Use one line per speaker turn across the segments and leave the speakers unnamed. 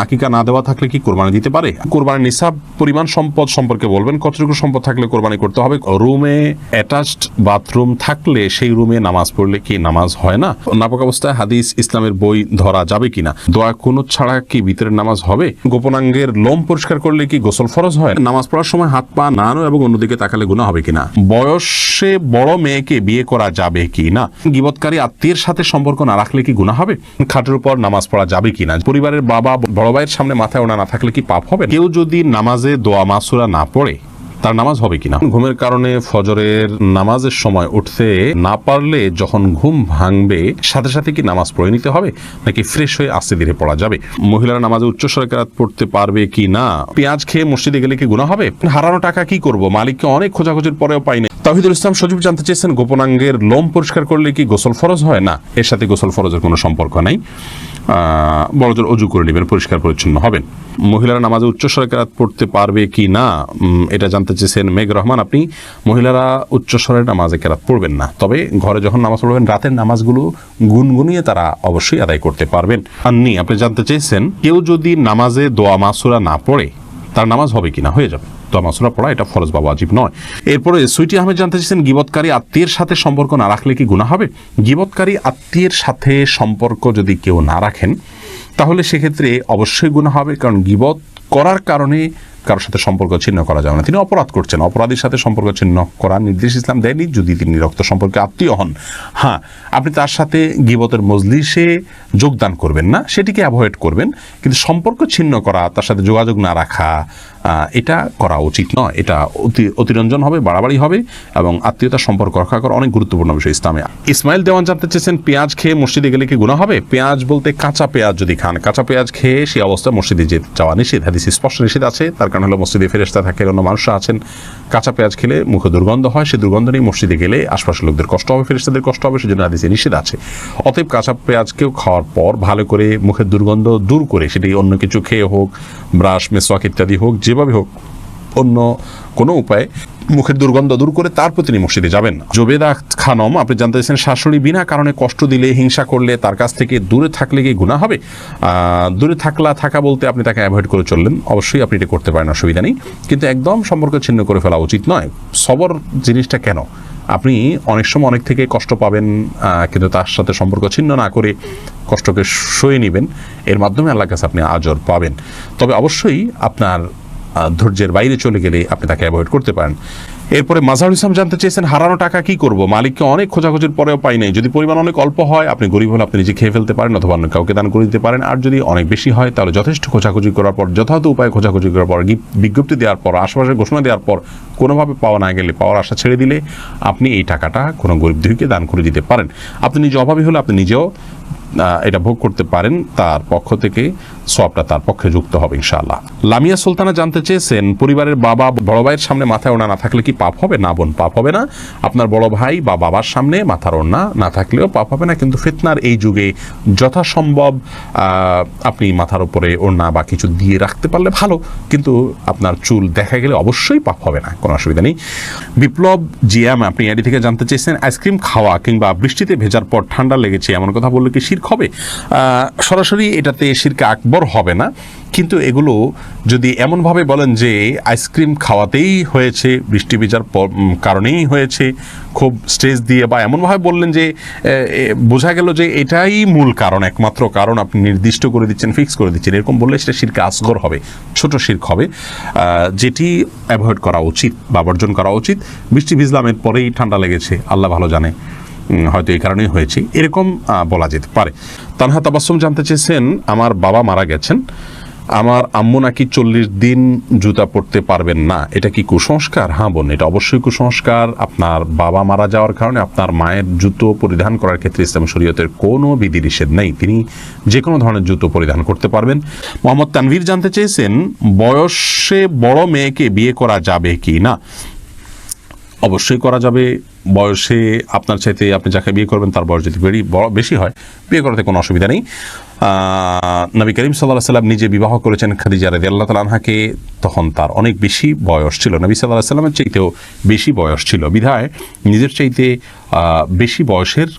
আকিকা না দেওয়া থাকলে কি কোরবানি দিতে পারে? কোরবানির নিসাব পরিমাণ সম্পদ সম্পর্কে বলবেন, কতটুকু সম্পদ থাকলে কোরবানি করতে হবে? রুমে অ্যাটাচড বাথরুম থাকলে সেই রুমে নামাজ পড়লে কি নামাজ হয় না? নাপক অবস্থায় হাদিস ইসলামের বই ধরা যাবে কিনা? দোয়া কোনো ছাড়া কি ভিতরের নামাজ হবে? গোপনাঙ্গের লোম পরিষ্কার করলে কি গোসল ফরজ হয়? নামাজ পড়ার সময় হাত পা নাড়ানো এবং অন্যদিকে তাকালে গুণা হবে কিনা? বয়সে বড় মেয়েকে বিয়ে করা যাবে কি না গিবৎকারী আত্মীয়ের সাথে সম্পর্ক না রাখলে কি গুণা হবে? খাটের উপর নামাজ পড়া যাবে কিনা? পরিবারের বাবা বড় ভাইয়ের সামনে মাথায় ওনা না থাকলে কি পাপ হবে? কেউ যদি নামাজে দোয়া মাসুরা না পড়ে, তার নামাজ হবে কিনা? ঘুমের কারণে ফজরের নামাজের সময় উঠতে না পারলে যখন ঘুম ভাঙবে, সাথে সাথে কি নামাজ পড়ে নিতে হবে? নাকি ফ্রেশ হয়ে আস্তে ধীরে পড়া যাবে? মহিলারা নামাজে উচ্চস্বরে কেরাত পড়তে পারবে কি না পেঁয়াজ খেয়ে মসজিদে গেলে কি গুণা হবে? হারানো টাকা কি করব? মালিককে অনেক খোঁজাখুঁজির পরেও পাইনি তাহিদুল ইসলাম সজীব জানতে চেয়েছেন, গোপনাঙ্গের লোম পরিষ্কার করলে কি গোসল ফরজ হয়? না, এর সাথে গোসল ফরজের কোনো সম্পর্ক নাই। বড়জোর অজু করে নেবেন, পরিষ্কার পরিচ্ছন্ন হবেন। মহিলারা নামাজে উচ্চস্বরে কেরাত পড়তে পারবে কি না এটা জানতে চেয়েছেন মেঘ রহমান। আপনি মহিলারা উচ্চস্বরে নামাজে কেরাত পড়বেন না, তবে ঘরে যখন নামাজ পড়বেন, রাতের নামাজগুলো গুনগুনিয়ে তারা অবশ্যই আদায় করতে পারবেন। আননি আপনি জানতে চেয়েছেন, কেউ যদি নামাজে দোয়া মাসুরা না পড়ে তার নামাজ হবে কিনা, হয়ে যাবে। তো মাসুরা পড়া, এটা ফরজ বা ওয়াজিব নয়। এরপরে সুইটি আহমেদ জানতে চাইছেন গিবৎকারী আত্মীয়ের সাথে সম্পর্ক না রাখলে কি গুণা হবে? গিবৎকারী আত্মীয়ের সাথে সম্পর্ক যদি কেউ না রাখেন, তাহলে সেক্ষেত্রে অবশ্যই গুণা হবে, কারণ গিবত করার কারণে কারোর সাথে সম্পর্ক ছিন্ন করা যাবে না। তিনি অপরাধ করছেন। অপরাধীর সাথে সম্পর্ক ছিন্ন করার নির্দেশ ইসলাম দেয়নি। যদি তিনি রক্ত সম্পর্কে আত্মীয় হন হ্যাঁ আপনি তার সাথে গিবতের মজলিসে যোগদান করবেন না, সেটিকে অ্যাভয়েড করবেন। কিন্তু সম্পর্ক ছিন্ন করা, তার সাথে যোগাযোগ না রাখা এটা করা উচিত নয়। এটা অতি অতিরঞ্জন হবে, বাড়াবাড়ি হবে এবং আত্মীয়তার সম্পর্ক রক্ষা করা অনেক গুরুত্বপূর্ণ বিষয় ইসলামে। ইসমাইল দেওয়ান জানতে চেয়েছেন, পেঁয়াজ খেয়ে মসজিদে গেলে কি গুণা হবে? পেঁয়াজ বলতে কাঁচা পেঁয়াজ যদি খান, কাঁচা পেঁয়াজ খেয়ে সেই অবস্থায় মসজিদে যে যাওয়া নিষেধ। হাদিস স্পষ্ট নিষেধ আছে, তার কারণ হলো মসজিদে ফেরেস্তা থাকে অন্য মানুষরা আছেন। কাঁচা পেঁয়াজ খেলে মুখে দুর্গন্ধ হয় সেই দুর্গন্ধ নিয়ে মসজিদে গেলে আশপাশের লোকদের কষ্ট হবে ফেরেস্তাদের কষ্ট হবে, সেজন্য হাদিসে নিষেধ আছে। অতএব কাঁচা পেঁয়াজকেও খাওয়ার পর ভালো করে মুখের দুর্গন্ধ দূর করে সেটি অন্য কিছু খেয়ে হোক, ব্রাশ, মেসওয়াক ইত্যাদি হোক যেভাবে হোক, অন্য কোনো উপায়ে, মুখের দুর্গন্ধ দূর করে তারপর তিনি মসজিদে যাবেন। জোবেদা খানম, আপনি জানতে চাইছেন, শাশুড়ি বিনা কারণে কষ্ট দিলে, হিংসা করলে, তার কাছ থেকে দূরে থাকলে কি গুণা হবে? দূরে থাকলা থাকা বলতে আপনি তাকে অ্যাভয়েড করে চললেন। অবশ্যই আপনি এটা করতে পারেন, অসুবিধা নেই। কিন্তু একদম সম্পর্ক ছিন্ন করে ফেলা উচিত নয়। সবর জিনিসটা কেন? আপনি অনেক সময় অনেক থেকে কষ্ট পাবেন কিন্তু তার সাথে সম্পর্ক ছিন্ন না করে কষ্টকে সয়ে নেবেন। এর মাধ্যমে আল্লাহ কাছে আপনি আজর পাবেন। তবে অবশ্যই আপনার ধৈর্যের বাইরে চলে গেলে আপনি তাকে অ্যাভয়েড করতে পারেন। এরপরে মাজাহুল ইসলাম জানতে চেয়েছেন, হারানো টাকা কি করব? মালিককে অনেক খোঁজাখুঁজির পরেও পাই নাই। যদি পরিমাণ অনেক অল্প হয়, আপনি গরিব হলে আপনি নিজে খেয়ে ফেলতে পারেন অথবা অন্য কাউকে দান করে দিতে পারেন। আর যদি অনেক বেশি হয়, তাহলে যথেষ্ট খোঁজাখুঁজি করার পর, যথাযথ উপায়ে খোঁজাখুঁজি করার পর বিজ্ঞপ্তি দেওয়ার পর আশেপাশে ঘোষণা দেওয়ার পর, কোনোভাবে পাওয়া না গেলে, পাওয়ার আশা ছেড়ে দিলে আপনি এই টাকাটা কোনো গরিব দুইকে দান করে দিতে পারেন। আপনি নিজে অভাবী হলে আপনি নিজেও এটা ভোগ করতে পারেন। তার পক্ষ থেকে সবটা তার পক্ষে যুক্ত হবে, ইনশাআল্লাহ। লামিয়া সুলতানা জানতে চেয়েছেন, পরিবারের বাবা বড় ভাইয়ের সামনে মাথায় ওনা না থাকলে কি পাপ হবে? না বোন, পাপ হবে না। আপনার বড় ভাই বা বাবার সামনে মাথার ওড়না না থাকলেও পাপ হবে না, কিন্তু ফিতনার এই যুগে যথাসম্ভব আপনি মাথার উপরে ওড়না বা কিছু দিয়ে রাখতে পারলে ভালো, কিন্তু আপনার চুল দেখা গেলে অবশ্যই পাপ হবে না, কোনো অসুবিধা নেই। বিপ্লব জিয়াম, আপনি এডি থেকে জানতে চেয়েছেন, আইসক্রিম খাওয়া কিংবা বৃষ্টিতে ভেজার পর ঠান্ডা লেগেছে, এমন কথা বললে কি শির্ক হবে? সরাসরি এটাতে শিরকে আকবর হবে না। কিন্তু এগুলো যদি এমনভাবে বলেন যে আইসক্রিম খাওয়াতেই হয়েছে, বৃষ্টি ভেজার কারণেই হয়েছে, খুব স্টেজ দিয়ে বা এমনভাবে বললেন যে বোঝা গেল যে এটাই মূল কারণ, একমাত্র কারণ আপনি নির্দিষ্ট করে দিচ্ছেন ফিক্স করে দিচ্ছেন। এরকম বললে সেটা শিরকে আসগর হবে, ছোট শির্ক হবে। যেটি অ্যাভয়েড করা উচিত বা বর্জন করা উচিত। বৃষ্টি ভিজলাম এর পরেই ঠান্ডা লেগেছে, আল্লাহ ভালো জানে। হয়তো এই কারণেই হয়েছে। এরকম বলা যেতে পারে। তানহা তাবাসুম জানতে চেয়েছেন, আমার বাবা মারা গেছেন। আমার আম্মু নাকি চল্লিশ দিন জুতা পরতে পারবেন না। এটা কি কুসংস্কার? হ্যাঁ বোন, এটা অবশ্যই কুসংস্কার। আপনার বাবা মারা যাওয়ার কারণে আপনার মায়ের জুতো পরিধান করার ক্ষেত্রে ইসলাম শরীয়তের কোনো বিধি নিষেধ নেই। তিনি যে কোনো ধরনের জুতো পরিধান করতে পারবেন। মোহাম্মদ তানভীর জানতে চেয়েছেন, বয়সে বড় মেয়েকে বিয়ে করা যাবে কি না? অবশ্যই করা যাবে। বয়সে আপনার চাইতে আপনি যাকে বিয়ে করবেন, তার বয়স যদি বেড়ি বেশি হয়, বিয়ে করাতে কোনো অসুবিধা নেই। নবী করিম সাল্লাহ সাল্লাম নিজে বিবাহ করেছেন খাদিজা রেদি আল্লাহ তালাহাকে তখন তার অনেক বেশি বয়স ছিল। নবী সাল্লাহ সাল্লামের চাইতেও বেশি বয়স ছিল। বিধায় নিজের চাইতে বেশি বয়সের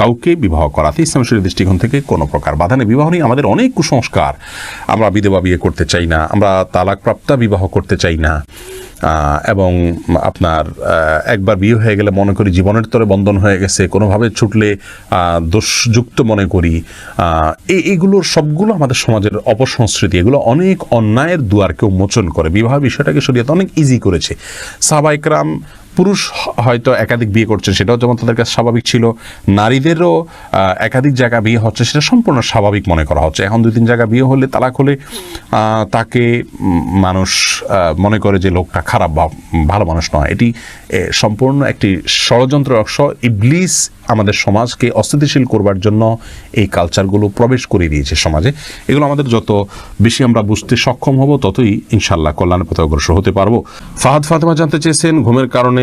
কাউকে বিবাহ করাতে ইসলাম শরীর দৃষ্টিকোণ থেকে কোনো প্রকার বাধা নেই। বিবাহ নিয়ে আমাদের অনেক কুসংস্কার। আমরা বিধবা বিয়ে করতে চাই না, আমরা তালাকপ্রাপ্তা বিবাহ করতে চাই না এবং আপনার একবার বিয়ে হয়ে গেলে মনে করি জীবনের তরে বন্ধন হয়ে গেছে, কোনোভাবে ছুটলে দোষযুক্ত মনে করি। এই এইগুলোর সবগুলো আমাদের সমাজের অপসংস্কৃতি, এগুলো অনেক অন্যায়ের দুয়ারকে উন্মোচন করে। বিবাহ বিষয়টাকে শরীয়ত অনেক ইজি করেছে। সাবাইকরাম পুরুষ হয়তো একাধিক বিয়ে করছে সেটাও যেমন তাদের কাছে স্বাভাবিক ছিল। নারীদেরও একাধিক জায়গা বিয়ে হচ্ছে, সেটা সম্পূর্ণ স্বাভাবিক মনে করা হচ্ছে। এখন দুই তিন জায়গা বিয়ে হলে তালাক হলে তাকে মানুষ মনে করে যে লোকটা খারাপ বা ভালো মানুষ নয়। এটি সম্পূর্ণ একটি ষড়যন্ত্র অংশ। ইবলিস আমাদের সমাজকে অস্থিতিশীল করবার জন্য এই কালচারগুলো প্রবেশ করে দিয়েছে সমাজে। এগুলো আমাদের যত বেশি আমরা বুঝতে সক্ষম হব, ততই ইনশাল্লাহ কল্যাণের পথে অগ্রসর হতে পারব। ফাহাদ ফাতেমা জানতে চেয়েছেন, ঘুমের কারণে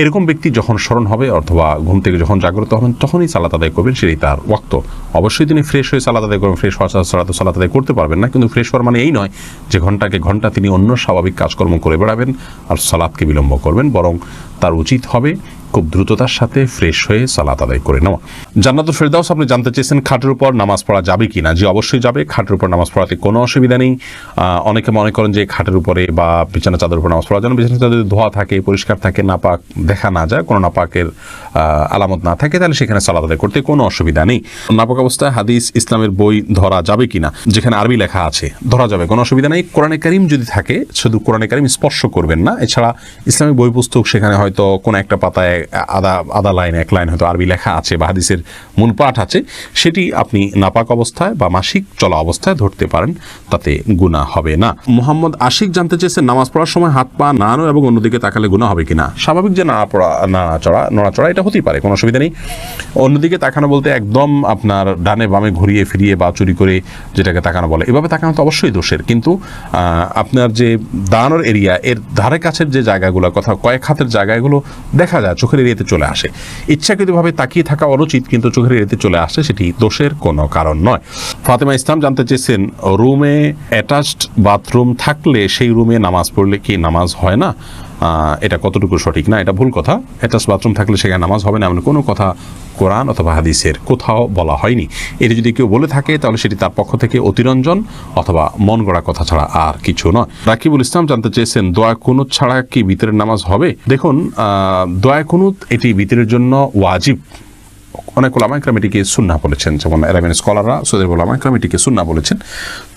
এরকম ব্যক্তি যখন স্মরণ হবে অথবা ঘুম থেকে যখন জাগ্রত হবেন, তখনই সালাত আদায় করবেন, সেটাই তার ওয়াক্ত। অবশ্যই তিনি ফ্রেশ হয়ে সালাত আদায় করবেন ফ্রেশ হওয়া সালাত সালাত আদায় করতে পারবেন না, কিন্তু ফ্রেশ হওয়ার মানে এই নয় যে ঘন্টাকে ঘণ্টা তিনি অন্য স্বাভাবিক কাজকর্ম করে বেড়াবেন আর সালাদকে বিলম্ব করবেন, বরং তার উচিত হবে খুব দ্রুততার সাথে ফ্রেশ হয়ে সালাত আদায় করে নেওয়া। জান্নাতুল ফেরদাউস, আপনি জানতে চেয়েছেন খাটের উপর নামাজ পড়া যাবে কি না জি, অবশ্যই যাবে। খাটের উপর নামাজ পড়াতে কোনো অসুবিধা নেই। অনেকে মনে করেন যে খাটের উপরে বা বিছানা চাদর উপর নামাজ পড়া যেন বিছানা চাদর ধোয়া থাকে, পরিষ্কার থাকে, নাপাক দেখা না যায়, কোনো নাপাকের আলামত না থাকে, তাহলে সেখানে সালাত আদায় করতে কোনো অসুবিধা নেই। নাপাক অবস্থায় হাদিস, ইসলামের বই ধরা যাবে কি না যেখানে আরবি লেখা আছে, ধরা যাবে, কোনো অসুবিধা নেই। কোরআনে কারিম যদি থাকে, শুধু কোরআনে কারিম স্পর্শ করবেন না। এছাড়া ইসলামিক বই পুস্তক সেখানে হয়তো কোনো একটা পাতায় আদা আদা লাইন, এক লাইন হয়তো আরবি লেখা আছে বা হাদিসের মূল পাঠ আছে, সেটি আপনি নাপাক অবস্থায় বা মাসিক চলা অবস্থায় ধরতে পারেন, তাতে গুণা হবে না। মোহাম্মদ আশিক জানতে চেয়েছেন, নামাজ পড়ার সময় হাত পা নাড়ানো এবং অন্যদিকে তাকালে গুণা হবে কিনা? স্বাভাবিক যে নাড়া পড়া নাড়াচড়া নড়াচড়া, এটা হতেই পারে, কোনো অসুবিধা নেই। অন্যদিকে তাকানো বলতে একদম আপনার ডানে বামে ঘুরিয়ে ফিরিয়ে বা চুরি করে যেটাকে তাকানো বলে, এভাবে তাকানো তো অবশ্যই দোষের। কিন্তু আপনার যে দাঁড়ানোর এরিয়া, এর ধারে কাছের যে জায়গাগুলো কথা কয়েক হাতের জায়গাগুলো দেখা যায় চোখের এরিয়াতে চলে আসে। ইচ্ছাকৃতভাবে তাকিয়ে থাকা অনুচিত কিন্তু চোখের এরিয়াতে চলে আসে সেটি দোষের কোনো কারণ নয়। ফাতেমা ইসলাম জানতে চেয়েছেন, রুমে অ্যাটাচড বাথরুম থাকলে সেই রুমে নামাজ পড়লে কি নামাজ হয় না? এটা কতটুকু সঠিক? না, এটা ভুল কথা। অ্যাটাচ বাথরুম থাকলে সেখানে নামাজ হবে না, এমন কোনো কথা কোরআন অথবা হাদিসের কোথাও বলা হয়নি। এটি যদি কেউ বলে থাকে, তাহলে সেটি তার পক্ষ থেকে অতিরঞ্জন অথবা মন গড়া কথা ছাড়া আর কিছু নয়। রাকিবুল ইসলাম জানতে চেয়েছেন, দোয়া কুনুত ছাড়া কি ভিতরের নামাজ হবে? দেখুন দোয়া কুনুত এটি ভিতরের জন্য ওয়াজিব। অনেক ওলামা ইকরাম এটিকে সুন্না বলেছেন। যেমন অ্যারাবিয়ান স্কলাররা সৌদের ওলামা ইকরাম এটিকে সুন্না বলেছেন।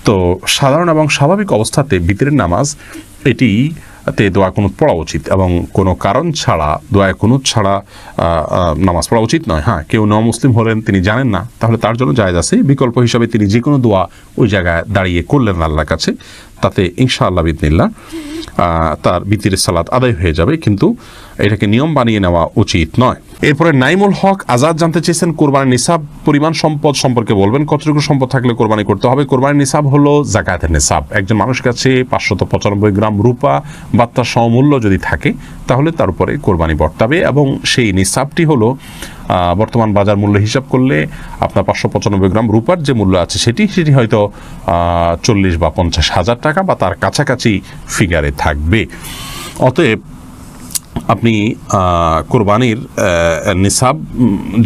তো সাধারণ এবং স্বাভাবিক অবস্থাতে ভিতরের নামাজ এটি তে দোয়া কুনুত পড়া উচিত এবং কোনো কারণ ছাড়া দোয়া কুনুত ছাড়া নামাজ পড়া উচিত নয়। হ্যাঁ কেউ ন মুসলিম হলেন তিনি জানেন না তাহলে তার জন্য জায়েজ আছে। বিকল্প হিসাবে তিনি যে কোনো দোয়া ওই জায়গায় দাঁড়িয়ে করলেন আল্লাহর কাছে তাতে ইনশাআল্লাহ বিদিনিল্লাহ আহ, তার বিতির সালাত আদায় হয়ে যাবে। কিন্তু এটাকে নিয়ম বানিয়ে নেওয়া উচিত নয়। এরপরে নাইমুল হক আজাদ জানতে চেয়েছেন কোরবানির নিসাব পরিমাণ সম্পদ সম্পর্কে বলবেন। কতটুকু সম্পদ থাকলে কোরবানি করতে হবে? কোরবানির নিসাব হলো জাকাতের নিসাব। একজন মানুষের কাছে পাঁচশত পঁচানব্বই গ্রাম রূপা বা তার যদি থাকে, তাহলে তার উপরে কোরবানি বর্তাবে এবং সেই নিসাবটি হলো বর্তমান বাজার মূল্য হিসাব করলে আপনার পাঁচশো পঁচানব্বই গ্রাম রূপার যে মূল্য আছে সেটি সেটি হয়তো চল্লিশ বা পঞ্চাশ হাজার টাকা বা তার কাছাকাছি ফিগারে থাকবে। অতএব আপনি কোরবানির নিসাব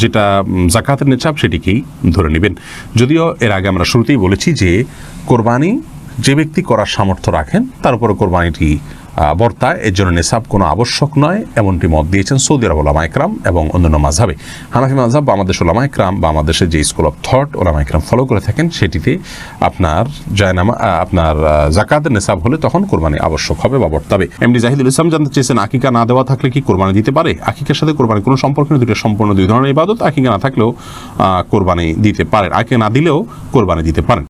যেটা জাকাতের নিসাব সেটিকেই ধরে নেবেন। যদিও এর আগে আমরা শুরুতেই বলেছি যে, কোরবানি যে ব্যক্তি করার সামর্থ্য রাখেন, তার উপরে কোরবানিটি আহ, বর্তায় এর জন্য নিসাব কোনো আবশ্যক নয় এমনটি মত দিয়েছেন সৌদি আরব ওলামা একরাম এবং অন্যান্য মাঝাবে হানাফি মাঝাব বা আমাদের ওলামা একরাম বা আমাদের যে স্কুল অফ থট ওলামা একরাম ফলো করে থাকেন সেটিতে আপনার জায়নামা আপনার জাকাতের নিসাব হলে তখন কোরবানি আবশ্যক হবে বা বর্তাবে। এমডি জাহিদুল ইসলাম জানতে চেয়েছেন আকিকা না দেওয়া থাকলে কি কোরবানি দিতে পারে? আকিকার সাথে কোরবানি কোনো সম্পর্ক নেই দুটো সম্পূর্ণ দুই ধরনের ইবাদত আকিকা না থাকলেও কোরবানি দিতে পারেন। আকিকা না দিলেও কোরবানি দিতে পারেন।